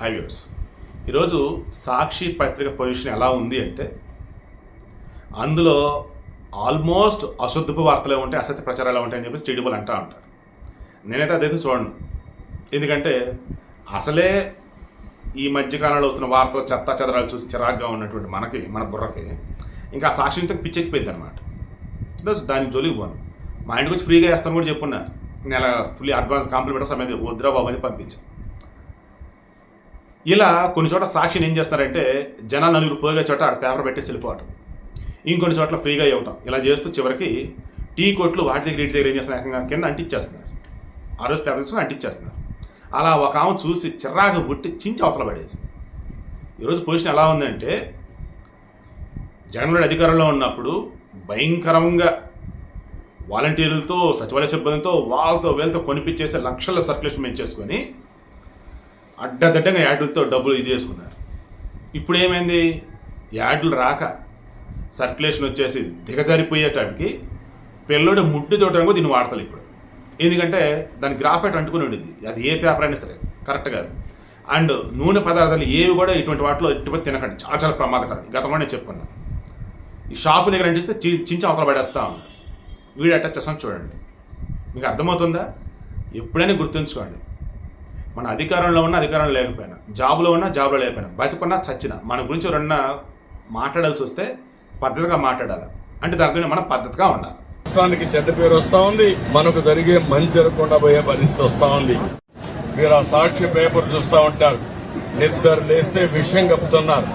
Highways. ఈరోజు సాక్షి పత్రిక position ఎలా ఉంది అంటే అందులో ఆల్మోస్ట్ అశుద్ధపు వార్తలు ఉంటాయి అసత్య ప్రచారాలు ఉంటాయని చెప్పి స్టీడిబుల్ అంటూ ఉంటారు. నేనైతే అదైతే చూడను. ఎందుకంటే అసలే ఈ మధ్యకాలంలో వస్తున్న వార్తలు చెత్త చెదరాలు చూసి చిరాగ్గా ఉన్నటువంటి మనకి మన బుర్రకి ఇంకా సాక్షి ఇంత పిచ్చెక్కిపోయింది అనమాట దాని జోలికి పోను. మా ఇంటికి వచ్చి ఫ్రీగా వేస్తాను కూడా చెప్పున్నారు. నెల ఫుల్లీ అడ్వాన్స్ కాంప్లిమెంట్ సమయం వద్దురా బాబు అని పంపించాను ఇలా కొన్ని చోట్ల సాక్షిని ఏం చేస్తారంటే జనాలు నలుగురు పోగే చోట ఆడ పేపర్ పెట్టేసి వెళ్ళిపోవటం. ఇంకొన్ని చోట్ల ఫ్రీగా ఇవ్వటం ఇలా చేస్తూ చివరికి టీ కొట్లు వాటి దగ్గర ఇంటి దగ్గర ఏం చేస్తున్నారు? ఏకంగా కింద అంటించేస్తున్నారు. ఆ రోజు పేపర్ తీసుకుని అంటించేస్తున్నారు. అలా ఒక ఆమె చూసి చిరాకు పుట్టి చించి అవతల పడేసి ఈరోజు పొజిషన్ ఎలా ఉందంటే జగన్మోహన్ అధికారంలో ఉన్నప్పుడు భయంకరంగా వాలంటీర్లతో సచివాలయ సిబ్బందితో వాళ్ళతో వీళ్ళతో కొనిపించేసి లక్షల సర్క్యులేషన్ పెంచేసుకొని అడ్డదిడ్డంగా యాడ్లతో డబ్బులు ఇది చేసుకున్నారు. ఇప్పుడు ఏమైంది? యాడ్లు రాక సర్క్యులేషన్ వచ్చేసి దిగజారిపోయేటానికి పిల్లడు ముడ్డు తోటంగా దీన్ని వాడతారు ఇప్పుడు. ఎందుకంటే దాని గ్రాఫైట్ అంటుకుని ఉండింది. అది ఏ పేపర్ అయినా సరే కరెక్ట్ కాదు. అండ్ నూనె పదార్థాలు ఏవి కూడా ఇటువంటి వాటిలో ఇటువంటి తినకండి. చాలా చాలా ప్రమాదకరం. గతంలో నేను చెప్పుకున్నాను ఈ షాపు దగ్గర అంటిస్తే చి చించి అవతల పడేస్తా ఉన్నారు. వీడు అటాచ్ చేస్తాను చూడండి. మీకు అర్థమవుతుందా? ఎప్పుడైనా గుర్తుంచుకోండి. మన అధికారంలో ఉన్న అధికారం లేకపోయినా జాబ్లో ఉన్నా జాబ్లో లేకపోయినా బతుకున్నా చచ్చిన మన గురించి ఎవరన్నా మాట్లాడాల్సి వస్తే పద్ధతిగా మాట్లాడాలి. అంటే దాని మనం పద్ధతిగా ఉండాలి. రాష్ట్రానికి చెడ్డ పేరు వస్తూ ఉంది మనకు జరిగే మంచి జరగకుండా పోయే పరిస్థితి వస్తూ ఉంది. మీరు ఆ సాక్షి పేపర్ చూస్తూ ఉంటారు. నిద్ర లేస్తే విషయం కప్పుతున్నారు.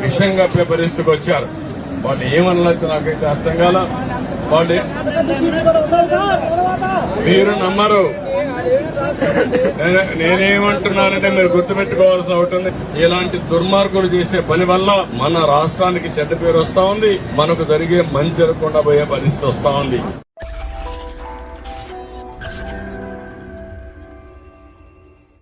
విషయం కప్పే పరిస్థితికి వచ్చారు. వాళ్ళు ఏమన్నట్టు నాకైతే అర్థం కాల. వాళ్ళు మీరు నమ్మరు. నేనేమంటున్నానంటే మీరు గుర్తుపెట్టుకోవాల్సి ఉంటుంది ఇలాంటి దుర్మార్గులు చేసే పని వల్ల మన రాష్ట్రానికి చెడ్డ పేరు వస్తా ఉంది మనకు జరిగే మంచి జరగకుండా పోయే పరిస్థితి వస్తా ఉంది.